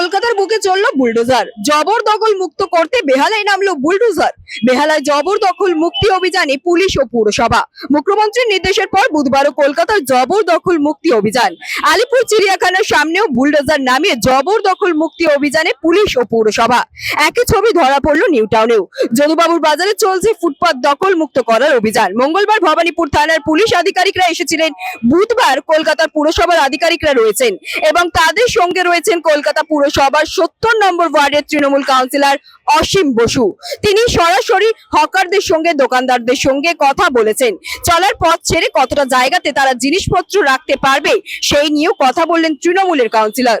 কলকাতার বুকে চলল বুলডোজার। জবরদখল মুক্ত করতে বেহালায় নামলো বুলডোজার। বেহালায় জবরদখল মুক্তি অভিযানে পুলিশ ও পুরসভা। মুখ্যমন্ত্রীর নির্দেশের পর বুধবারও কলকাতার জবরদখল মুক্তি অভিযান। আলিপুর চিড়িয়াখানার সামনেও বুলডোজার নামিয়ে জবরদখল মুক্তি অভিযানে পুলিশ ও পুরসভা। একই ছবি ধরা পড়ল নিউ টাউনেও যদুবাবুর বাজারে চলছে ফুটপাত দখল মুক্ত করার অভিযান। মঙ্গলবার ভবানীপুর থানার পুলিশ আধিকারিকরা এসেছিলেন। বুধবার কলকাতার পুরসভার আধিকারিকরা রয়েছেন এবং তাদের সঙ্গে রয়েছেন কলকাতা পুরসভার সত্তর নম্বর ওয়ার্ডের তৃণমূল কাউন্সিলর অসীম বসু। তিনি সরাসরি হকারদের সঙ্গে, দোকানদারদের সঙ্গে কথা বলেছেন। চলার পথ ছেড়ে কতটা জায়গাতে তারা জিনিসপত্র রাখতে পারবে, সেই নিয়েও কথা বললেন তৃণমূলের কাউন্সিলর।